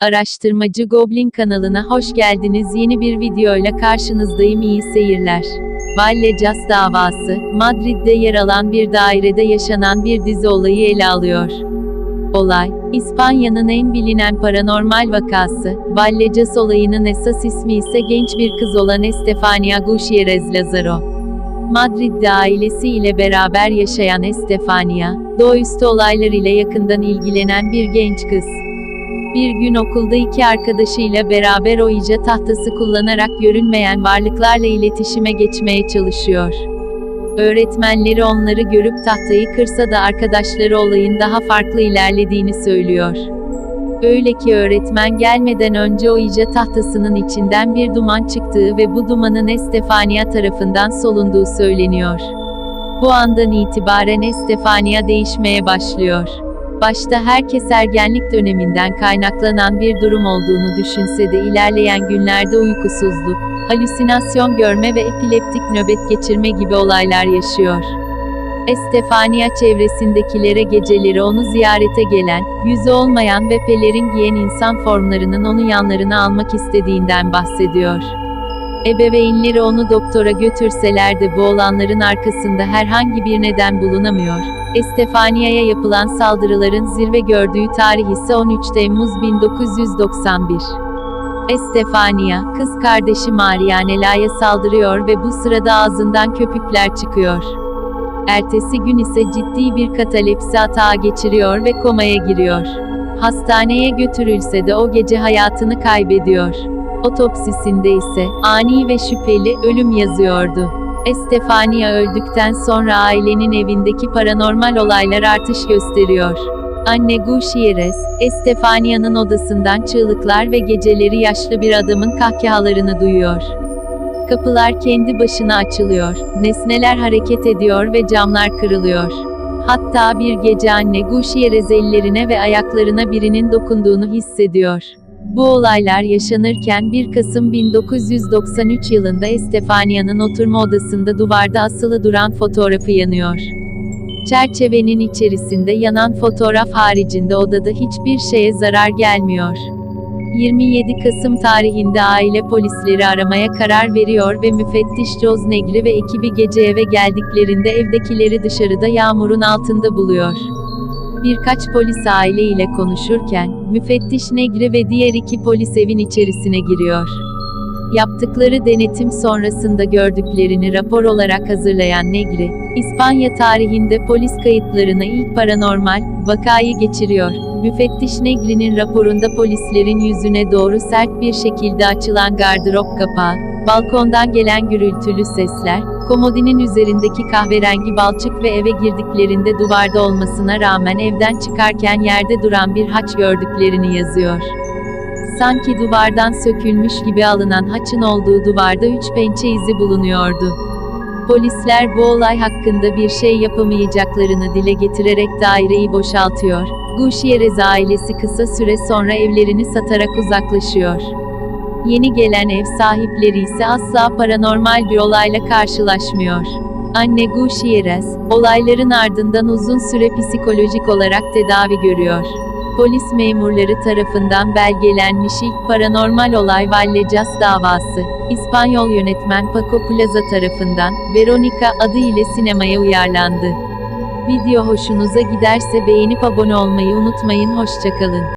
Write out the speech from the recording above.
Araştırmacı Goblin kanalına hoş geldiniz. Yeni bir videoyla karşınızdayım. İyi seyirler. Vallecas davası, Madrid'de yer alan bir dairede yaşanan bir dizi olayı ele alıyor. Olay, İspanya'nın en bilinen paranormal vakası, Vallecas olayının esas ismi ise genç bir kız olan Estefania Gutierrez Lazaro. Madrid'de ailesiyle beraber yaşayan Estefania, doğaüstü olaylar ile yakından ilgilenen bir genç kız. Bir gün okulda iki arkadaşıyla beraber oyuca tahtası kullanarak görünmeyen varlıklarla iletişime geçmeye çalışıyor. Öğretmenleri onları görüp tahtayı kırsa da arkadaşları olayın daha farklı ilerlediğini söylüyor. Öyle ki öğretmen gelmeden önce oyuca tahtasının içinden bir duman çıktığı ve bu dumanın Estefania tarafından solunduğu söyleniyor. Bu andan itibaren Estefania değişmeye başlıyor. Başta herkes ergenlik döneminden kaynaklanan bir durum olduğunu düşünse de ilerleyen günlerde uykusuzluk, halüsinasyon görme ve epileptik nöbet geçirme gibi olaylar yaşıyor. Estefania çevresindekilere geceleri onu ziyarete gelen, yüzü olmayan ve pelerin giyen insan formlarının onu yanlarına almak istediğinden bahsediyor. Ebeveynleri onu doktora götürseler de bu olanların arkasında herhangi bir neden bulunamıyor. Estefania'ya yapılan saldırıların zirve gördüğü tarih ise 13 Temmuz 1991. Estefania, kız kardeşi Marianela'ya saldırıyor ve bu sırada ağzından köpükler çıkıyor. Ertesi gün ise ciddi bir katalepsi atağı geçiriyor ve komaya giriyor. Hastaneye götürülse de o gece hayatını kaybediyor. Otopsisinde ise ani ve şüpheli ölüm yazıyordu. Estefania öldükten sonra ailenin evindeki paranormal olaylar artış gösteriyor. Anne Gutierrez, Estefania'nın odasından çığlıklar ve geceleri yaşlı bir adamın kahkahalarını duyuyor. Kapılar kendi başına açılıyor, nesneler hareket ediyor ve camlar kırılıyor. Hatta bir gece anne Gutierrez ellerine ve ayaklarına birinin dokunduğunu hissediyor. Bu olaylar yaşanırken 1 Kasım 1993 yılında Estefania'nın oturma odasında duvarda asılı duran fotoğrafı yanıyor. Çerçevenin içerisinde yanan fotoğraf haricinde odada hiçbir şeye zarar gelmiyor. 27 Kasım tarihinde aile polisleri aramaya karar veriyor ve müfettiş Joz Negri ve ekibi gece eve geldiklerinde evdekileri dışarıda yağmurun altında buluyor. Birkaç polis aile ile konuşurken, müfettiş Negri ve diğer iki polis evin içerisine giriyor. Yaptıkları denetim sonrasında gördüklerini rapor olarak hazırlayan Negri, İspanya tarihinde polis kayıtlarına ilk paranormal vakayı geçiriyor. Müfettiş Negri'nin raporunda polislerin yüzüne doğru sert bir şekilde açılan gardırop kapağı, balkondan gelen gürültülü sesler, komodinin üzerindeki kahverengi balçık ve eve girdiklerinde duvarda olmasına rağmen evden çıkarken yerde duran bir haç gördüklerini yazıyor. Sanki duvardan sökülmüş gibi alınan haçın olduğu duvarda üç pençe izi bulunuyordu. Polisler bu olay hakkında bir şey yapamayacaklarını dile getirerek daireyi boşaltıyor. Gutierrez ailesi kısa süre sonra evlerini satarak uzaklaşıyor. Yeni gelen ev sahipleri ise asla paranormal bir olayla karşılaşmıyor. Anne Gutierrez, olayların ardından uzun süre psikolojik olarak tedavi görüyor. Polis memurları tarafından belgelenmiş ilk paranormal olay Vallecas davası, İspanyol yönetmen Paco Plaza tarafından, Veronica adı ile sinemaya uyarlandı. Video hoşunuza giderse beğenip abone olmayı unutmayın hoşçakalın.